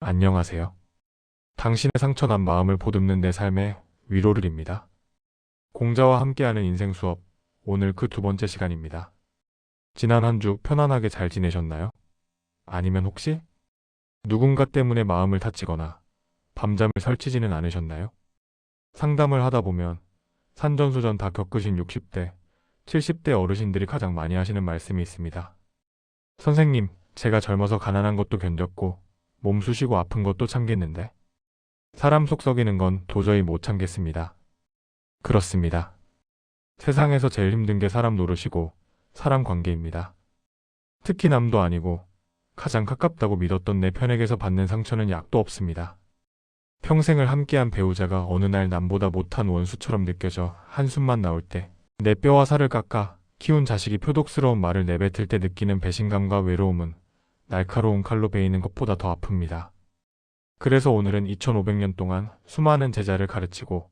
안녕하세요. 당신의 상처난 마음을 보듬는 내 삶의 위로를 입니다. 공자와 함께하는 인생 수업, 오늘 그 두 번째 시간입니다. 지난 한 주 편안하게 잘 지내셨나요? 아니면 혹시 누군가 때문에 마음을 다치거나 밤잠을 설치지는 않으셨나요? 상담을 하다 보면 산전수전 다 겪으신 60대, 70대 어르신들이 가장 많이 하시는 말씀이 있습니다. 선생님, 제가 젊어서 가난한 것도 견뎠고 몸 쑤시고 아픈 것도 참겠는데 사람 속 썩이는 건 도저히 못 참겠습니다. 그렇습니다. 세상에서 제일 힘든 게 사람 노릇이고 사람 관계입니다. 특히 남도 아니고 가장 가깝다고 믿었던 내 편에게서 받는 상처는 약도 없습니다. 평생을 함께한 배우자가 어느 날 남보다 못한 원수처럼 느껴져 한숨만 나올 때 내 뼈와 살을 깎아 키운 자식이 표독스러운 말을 내뱉을 때 느끼는 배신감과 외로움은 날카로운 칼로 베이는 것보다 더 아픕니다. 그래서 오늘은 2500년 동안 수많은 제자를 가르치고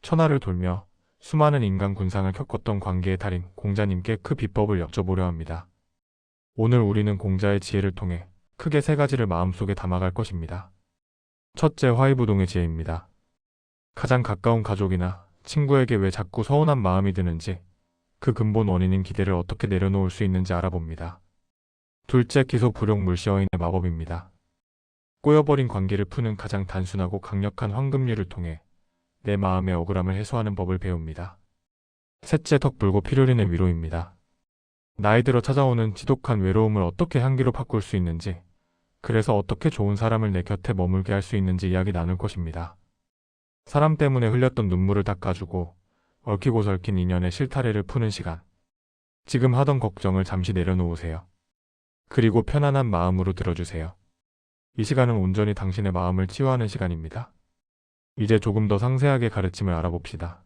천하를 돌며 수많은 인간 군상을 겪었던 관계의 달인 공자님께 그 비법을 여쭤보려 합니다. 오늘 우리는 공자의 지혜를 통해 크게 세 가지를 마음속에 담아갈 것입니다. 첫째 화이부동의 지혜입니다. 가장 가까운 가족이나 친구에게 왜 자꾸 서운한 마음이 드는지 그 근본 원인인 기대를 어떻게 내려놓을 수 있는지 알아봅니다. 둘째 기소 불용 물시어인의 마법입니다. 꼬여버린 관계를 푸는 가장 단순하고 강력한 황금률을 통해 내 마음의 억울함을 해소하는 법을 배웁니다. 셋째 덕 불고 필요린의 위로입니다. 나이 들어 찾아오는 지독한 외로움을 어떻게 향기로 바꿀 수 있는지, 그래서 어떻게 좋은 사람을 내 곁에 머물게 할 수 있는지 이야기 나눌 것입니다. 사람 때문에 흘렸던 눈물을 닦아주고 얽히고 설킨 인연의 실타래를 푸는 시간. 지금 하던 걱정을 잠시 내려놓으세요. 그리고 편안한 마음으로 들어주세요. 이 시간은 온전히 당신의 마음을 치유하는 시간입니다. 이제 조금 더 상세하게 가르침을 알아봅시다.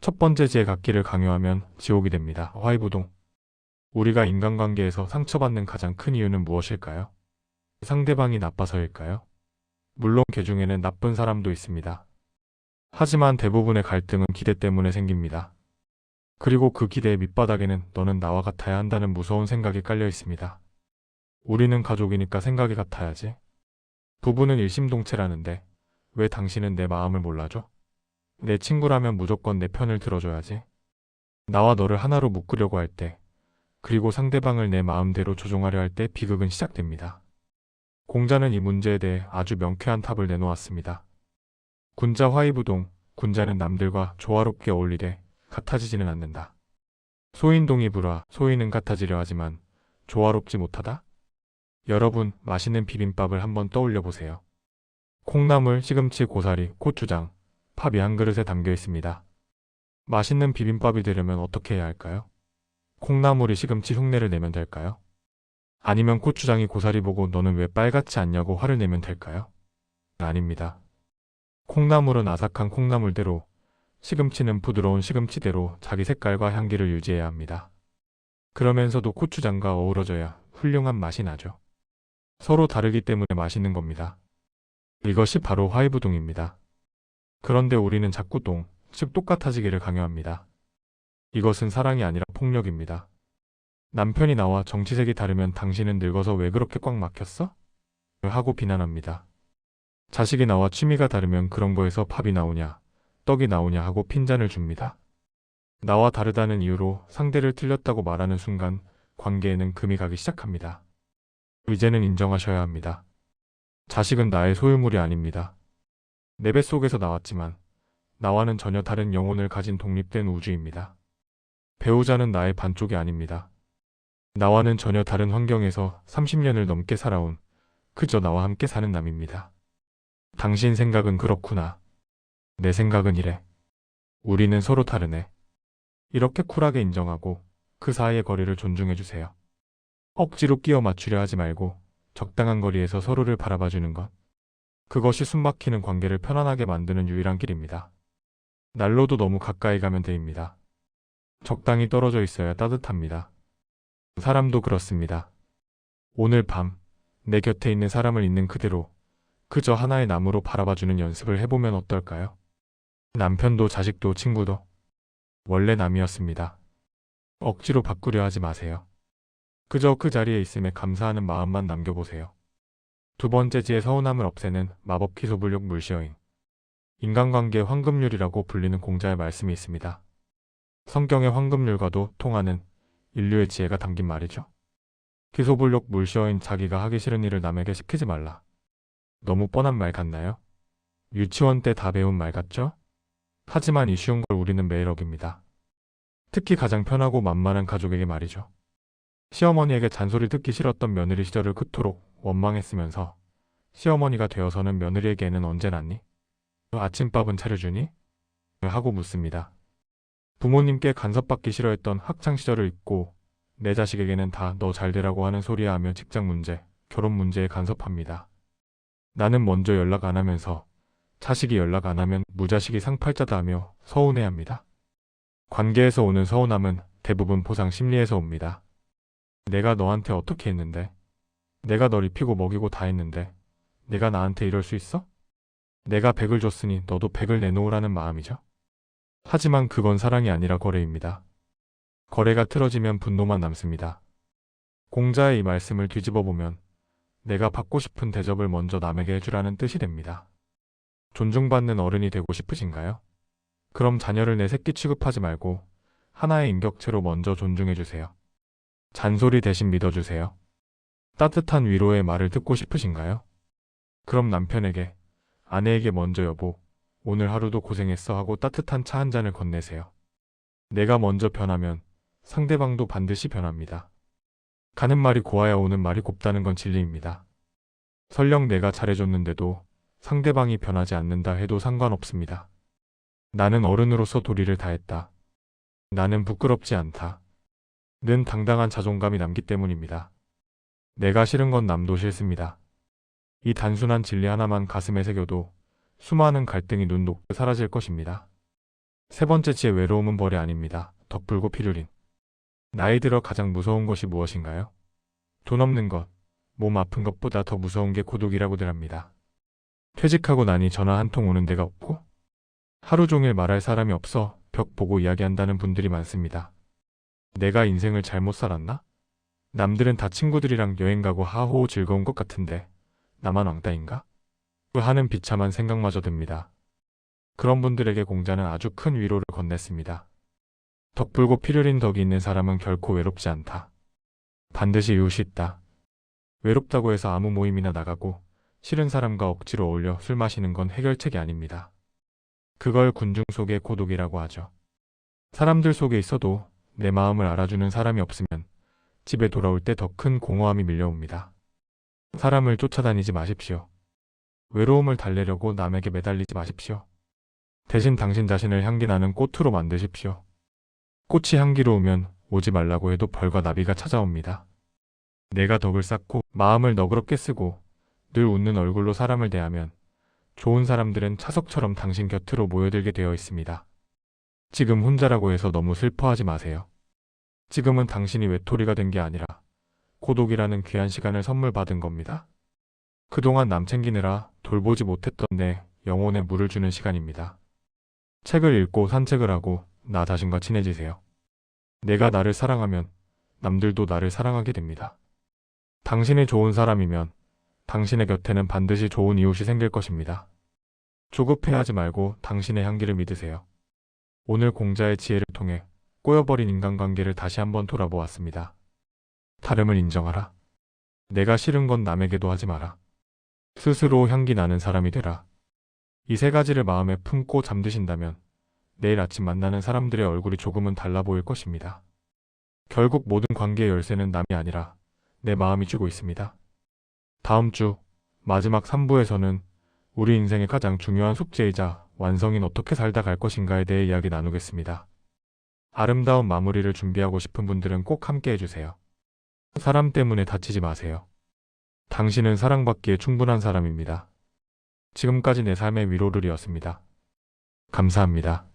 첫 번째 지혜 갖기를 강요하면 지옥이 됩니다. 화이부동. 우리가 인간관계에서 상처받는 가장 큰 이유는 무엇일까요? 상대방이 나빠서일까요? 물론 개 중에는 나쁜 사람도 있습니다. 하지만 대부분의 갈등은 기대 때문에 생깁니다. 그리고 그 기대의 밑바닥에는 너는 나와 같아야 한다는 무서운 생각이 깔려 있습니다. 우리는 가족이니까 생각이 같아야지. 부부는 일심동체라는데 왜 당신은 내 마음을 몰라줘? 내 친구라면 무조건 내 편을 들어줘야지. 나와 너를 하나로 묶으려고 할 때, 그리고 상대방을 내 마음대로 조종하려 할 때 비극은 시작됩니다. 공자는 이 문제에 대해 아주 명쾌한 탑을 내놓았습니다. 군자 화이부동, 군자는 남들과 조화롭게 어울리되 같아지지는 않는다. 소인동이 불화, 소인은 같아지려 하지만 조화롭지 못하다? 여러분, 맛있는 비빔밥을 한번 떠올려 보세요. 콩나물, 시금치, 고사리, 고추장, 팝이 한 그릇에 담겨 있습니다. 맛있는 비빔밥이 되려면 어떻게 해야 할까요? 콩나물이 시금치 흉내를 내면 될까요? 아니면 고추장이 고사리 보고 너는 왜 빨갛지 않냐고 화를 내면 될까요? 아닙니다. 콩나물은 아삭한 콩나물대로, 시금치는 부드러운 시금치대로 자기 색깔과 향기를 유지해야 합니다. 그러면서도 고추장과 어우러져야 훌륭한 맛이 나죠. 서로 다르기 때문에 맛있는 겁니다. 이것이 바로 화이부동입니다. 그런데 우리는 자꾸 동, 즉 똑같아지기를 강요합니다. 이것은 사랑이 아니라 폭력입니다. 남편이 나와 정치색이 다르면 당신은 늙어서 왜 그렇게 꽉 막혔어? 하고 비난합니다. 자식이 나와 취미가 다르면 그런 거에서 팝이 나오냐, 떡이 나오냐 하고 핀잔을 줍니다. 나와 다르다는 이유로 상대를 틀렸다고 말하는 순간 관계에는 금이 가기 시작합니다. 이제는 인정하셔야 합니다. 자식은 나의 소유물이 아닙니다. 내 뱃속에서 나왔지만 나와는 전혀 다른 영혼을 가진 독립된 우주입니다. 배우자는 나의 반쪽이 아닙니다. 나와는 전혀 다른 환경에서 30년을 넘게 살아온 그저 나와 함께 사는 남입니다. 당신 생각은 그렇구나. 내 생각은 이래. 우리는 서로 다르네. 이렇게 쿨하게 인정하고 그 사이의 거리를 존중해 주세요. 억지로 끼워 맞추려 하지 말고 적당한 거리에서 서로를 바라봐 주는 것. 그것이 숨막히는 관계를 편안하게 만드는 유일한 길입니다. 난로도 너무 가까이 가면 데입니다. 적당히 떨어져 있어야 따뜻합니다. 사람도 그렇습니다. 오늘 밤, 내 곁에 있는 사람을 있는 그대로 그저 하나의 나무로 바라봐주는 연습을 해보면 어떨까요? 남편도 자식도 친구도 원래 남이었습니다. 억지로 바꾸려 하지 마세요. 그저 그 자리에 있음에 감사하는 마음만 남겨보세요. 두 번째 지의 서운함을 없애는 마법 기소불력 물시어인. 인간관계 황금률이라고 불리는 공자의 말씀이 있습니다. 성경의 황금률과도 통하는 인류의 지혜가 담긴 말이죠. 기소불력 물시어인 자기가 하기 싫은 일을 남에게 시키지 말라. 너무 뻔한 말 같나요? 유치원 때 다 배운 말 같죠? 하지만 이 쉬운 걸 우리는 매일 어깁니다. 특히 가장 편하고 만만한 가족에게 말이죠. 시어머니에게 잔소리 듣기 싫었던 며느리 시절을 그토록 원망했으면서 시어머니가 되어서는 며느리에게는 언제 낳니? 아침밥은 차려주니? 하고 묻습니다. 부모님께 간섭받기 싫어했던 학창 시절을 잊고 내 자식에게는 다 너 잘되라고 하는 소리야 하며 직장 문제, 결혼 문제에 간섭합니다. 나는 먼저 연락 안 하면서 자식이 연락 안 하면 무자식이 상팔자다 하며 서운해합니다. 관계에서 오는 서운함은 대부분 보상 심리에서 옵니다. 내가 너한테 어떻게 했는데? 내가 널 입히고 먹이고 다 했는데 내가 나한테 이럴 수 있어? 내가 백을 줬으니 너도 백을 내놓으라는 마음이죠. 하지만 그건 사랑이 아니라 거래입니다. 거래가 틀어지면 분노만 남습니다. 공자의 이 말씀을 뒤집어 보면 내가 받고 싶은 대접을 먼저 남에게 해주라는 뜻이 됩니다. 존중받는 어른이 되고 싶으신가요? 그럼 자녀를 내 새끼 취급하지 말고 하나의 인격체로 먼저 존중해주세요. 잔소리 대신 믿어주세요. 따뜻한 위로의 말을 듣고 싶으신가요? 그럼 남편에게, 아내에게 먼저 여보, 오늘 하루도 고생했어 하고 따뜻한 차 한 잔을 건네세요. 내가 먼저 변하면 상대방도 반드시 변합니다. 가는 말이 고와야 오는 말이 곱다는 건 진리입니다. 설령 내가 잘해줬는데도 상대방이 변하지 않는다 해도 상관없습니다. 나는 어른으로서 도리를 다했다. 나는 부끄럽지 않다. 는 당당한 자존감이 남기 때문입니다. 내가 싫은 건 남도 싫습니다. 이 단순한 진리 하나만 가슴에 새겨도 수많은 갈등이 눈 녹듯 사라질 것입니다. 세 번째 지의 외로움은 벌이 아닙니다. 덕불고 필요린. 나이 들어 가장 무서운 것이 무엇인가요? 돈 없는 것, 몸 아픈 것보다 더 무서운 게 고독이라고들 합니다. 퇴직하고 나니 전화 한 통 오는 데가 없고 하루 종일 말할 사람이 없어 벽 보고 이야기한다는 분들이 많습니다. 내가 인생을 잘못 살았나? 남들은 다 친구들이랑 여행 가고 하호 즐거운 것 같은데 나만 왕따인가? 하는 비참한 생각마저 듭니다. 그런 분들에게 공자는 아주 큰 위로를 건넸습니다. 덕불고 필요린 덕이 있는 사람은 결코 외롭지 않다. 반드시 이웃이 있다. 외롭다고 해서 아무 모임이나 나가고 싫은 사람과 억지로 어울려 술 마시는 건 해결책이 아닙니다. 그걸 군중 속의 고독이라고 하죠. 사람들 속에 있어도 내 마음을 알아주는 사람이 없으면 집에 돌아올 때 더 큰 공허함이 밀려옵니다. 사람을 쫓아다니지 마십시오. 외로움을 달래려고 남에게 매달리지 마십시오. 대신 당신 자신을 향기 나는 꽃으로 만드십시오. 꽃이 향기로우면 오지 말라고 해도 벌과 나비가 찾아옵니다. 내가 덕을 쌓고 마음을 너그럽게 쓰고 늘 웃는 얼굴로 사람을 대하면 좋은 사람들은 차석처럼 당신 곁으로 모여들게 되어 있습니다. 지금 혼자라고 해서 너무 슬퍼하지 마세요. 지금은 당신이 외톨이가 된 게 아니라 고독이라는 귀한 시간을 선물 받은 겁니다. 그동안 남 챙기느라 돌보지 못했던 내 영혼에 물을 주는 시간입니다. 책을 읽고 산책을 하고 나 자신과 친해지세요. 내가 나를 사랑하면 남들도 나를 사랑하게 됩니다. 당신이 좋은 사람이면 당신의 곁에는 반드시 좋은 이웃이 생길 것입니다. 조급해하지 말고 당신의 향기를 믿으세요. 오늘 공자의 지혜를 통해 꼬여버린 인간관계를 다시 한번 돌아보았습니다. 다름을 인정하라. 내가 싫은 건 남에게도 하지 마라. 스스로 향기 나는 사람이 되라. 이 세 가지를 마음에 품고 잠드신다면 내일 아침 만나는 사람들의 얼굴이 조금은 달라 보일 것입니다. 결국 모든 관계의 열쇠는 남이 아니라 내 마음이 쥐고 있습니다. 다음 주 마지막 3부에서는 우리 인생의 가장 중요한 숙제이자 완성인 어떻게 살다 갈 것인가에 대해 이야기 나누겠습니다. 아름다운 마무리를 준비하고 싶은 분들은 꼭 함께 해주세요. 사람 때문에 다치지 마세요. 당신은 사랑받기에 충분한 사람입니다. 지금까지 내 삶의 위로를이었습니다. 감사합니다.